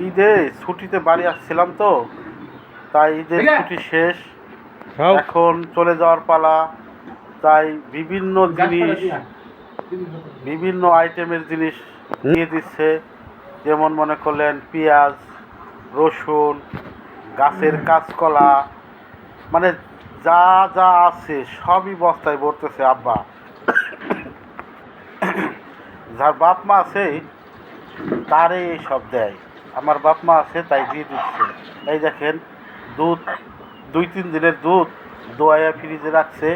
ঈদে ছুটিতে বাড়ি আসছিলাম তো তাই ঈদের ছুটি শেষ এখন চলে যাওয়ার পালা তাই বিভিন্ন জিনিস বিভিন্ন আইটেমের জিনিস দিয়ে দিচ্ছে যেমন মনে করলেন পেঁয়াজ রসুন গাছের কাঁচকলা মানে যা যা আছে সবই বস্তায় ভরতেছে আব্বা। যার বাপ মা আছে তারে এই সব দেয়। আমার বাপ মা আছে তাই দিয়ে দিচ্ছে। এই দেখেন দুধ দুই তিন দিনের দুধ দোয়াইয়া ফ্রিজে রাখছে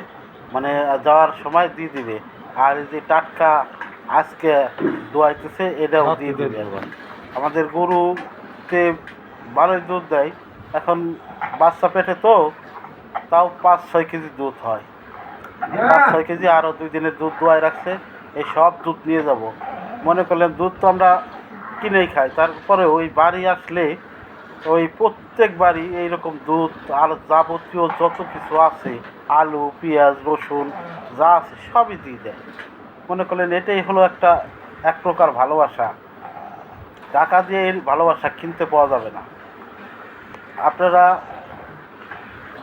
মানে যাওয়ার সময় দিয়ে দিবে। আর এই যে টাটকা আজকে দোয়াইতেছে এটাও দিয়ে দিবে। আমাদের গরুতে ভালোই দুধ দেয়। এখন বাচ্চা পেটে তো তাও পাঁচ ছয় কেজি দুধ হয়। পাঁচ ছয় কেজি আরও দুই দিনের দুধ দোয়াই রাখছে এই সব দুধ নিয়ে যাব। মনে করলেন দুধ তো আমরা কিনেই খায়। তারপরে ওই বাড়ি আসলে ওই প্রত্যেক বাড়ি এইরকম দুধ, আর যাবতীয় যত কিছু আছে, আলু, পেঁয়াজ, রসুন, যা আছে সবই দিয়ে দেয়। মনে করলেন এটাই হলো একটা, এক প্রকার ভালোবাসা। টাকা দিয়ে এই ভালোবাসা কিনতে পাওয়া যাবে না। আপনারা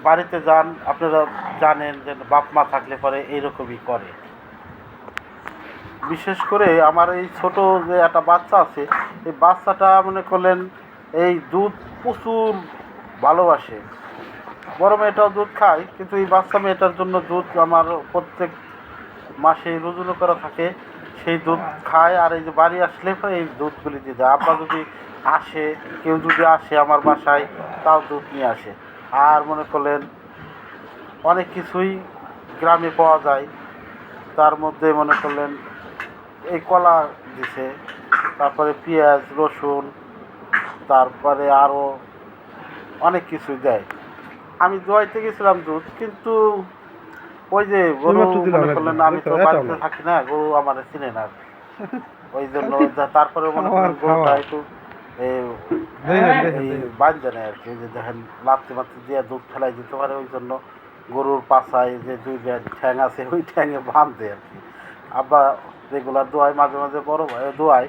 বাড়িতে যান, আপনারা জানেন যে বাপ মা থাকলে পরে এইরকমই করে। বিশেষ করে আমার এই ছোট যে একটা বাচ্চা আছে, এই বাচ্চাটা মনে করলেন এই দুধ প্রচুর ভালোবাসে। বড় মেয়েটাও দুধ খায়, কিন্তু এই বাচ্চা মেয়েটার জন্য দুধ আমার প্রত্যেক মাসে রুজুনো করা থাকে, সেই দুধ খায়। আর এই যে বাড়ি আসলে এই দুধগুলি দিয়ে দেয়। আব্বা যদি আসে, কেউ যদি আসে আমার বাসায়, তাও দুধ নিয়ে আসে। আর মনে করলেন অনেক কিছুই গ্রামে পাওয়া যায়। তার মধ্যে মনে করলেন এই কলা দিছে তারপরে পেঁয়াজ রসুন তারপরে আরও অনেক কিছু দেয়। আমি দোয়াইতে গেছিলাম দুধ কিন্তু ওই যে গরু মনে করলেন আমি তো বাড়িতে থাকি না গরু আমার চিনে না। ওই জন্য তারপরে মনে করেন গরুটা একটু। বাঁধে নেয় আর কি যে দেখেন লাত্তি মাত্তি দিয়ে দুধ ফেলাই দিতে পারে ওই জন্য। গরুর পাছায় যে দুই ঠ্যাং আছে, ওই ঠ্যাঙে বাঁধে আর কি। আব্বা রেগুলার দোয়াই মাঝে মাঝে বড় ভাই দোয়াই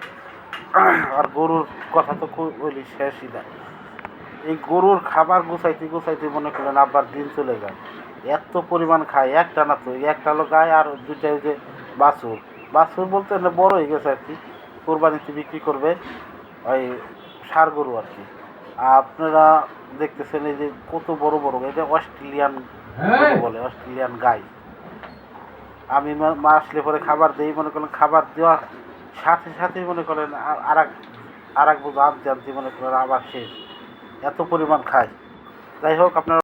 আর গরুর কথা তো খুব বলি, শেষই না। এই গরুর খাবার গুছাইতে গুছাইতে মনে করলেন আব্বার দিন চলে যায় এত পরিমাণ খায়, একটা না তো, একটা হলো গায়ে আর দুইটা ওই যে বাছুর। বাছুর বলতে বড় হয়ে গেছে আর কি। কোরবানিতে বিক্রি করবে ওই সার গরু আর কি। আপনারা দেখতেছেন এই যে কত বড় বড় এটা অস্ট্রেলিয়ান বলে অস্ট্রেলিয়ান গাই। আমি মা- মা আসলে পরে খাবার দিই মনে করেন খাবার দেওয়ার সাথে সাথে মনে করেন আর এক আর এক বোঝা আনতে আনতে মনে করেন আবার শেষ। এত পরিমাণ খায়। যাই হোক আপনারা